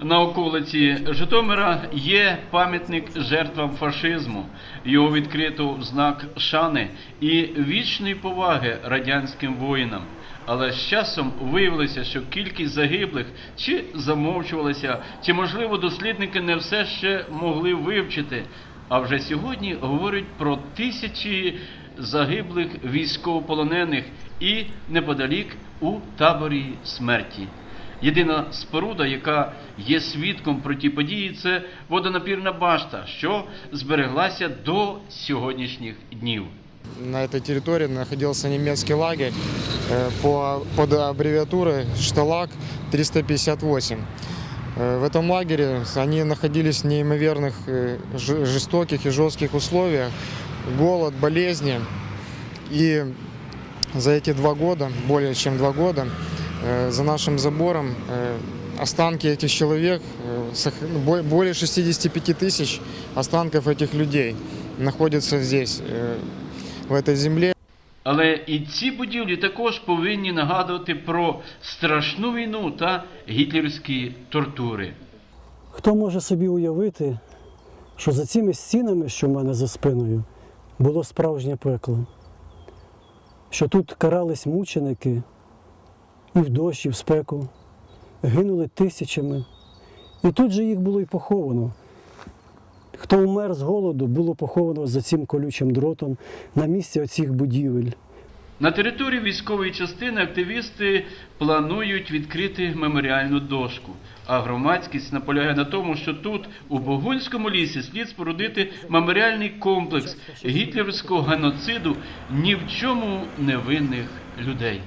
На околиці Житомира є пам'ятник жертвам фашизму. Його відкрито в знак шани і вічної поваги радянським воїнам. Але з часом виявилося, що кількість загиблих чи замовчувалася, чи можливо дослідники не все ще могли вивчити. А вже сьогодні говорять про тисячі загиблих військовополонених і неподалік у таборі смерті. Єдина споруда, яка є свідком про ті події, це водонапірна башта, що збереглася до сьогоднішніх днів. На этой территории находился немецкий лагерь э, по, под аббревиатурой «Шталаг 358». Э, В этом лагере они находились в неимоверных, э, жи- жестоких и жестких условиях. Голод, болезни. И за эти два года, более чем два года, э, за нашим забором э, останки этих человек, э, сох- бо- более 65 тысяч останков этих людей находятся здесь, э, в этой земле. Але і ці будівлі також повинні нагадувати про страшну війну та гітлерівські тортури. Хто може собі уявити, що за цими стінами, що в мене за спиною, було справжнє пекло? Що тут карались мученики і в дощ, і в спеку, гинули тисячами, і тут же їх було й поховано. Хто вмер з голоду, було поховано за цим колючим дротом на місці оцих будівель. На території військової частини активісти планують відкрити меморіальну дошку. А громадськість наполягає на тому, що тут, у Богунському лісі, слід спорудити меморіальний комплекс гітлерівського геноциду ні в чому невинних людей.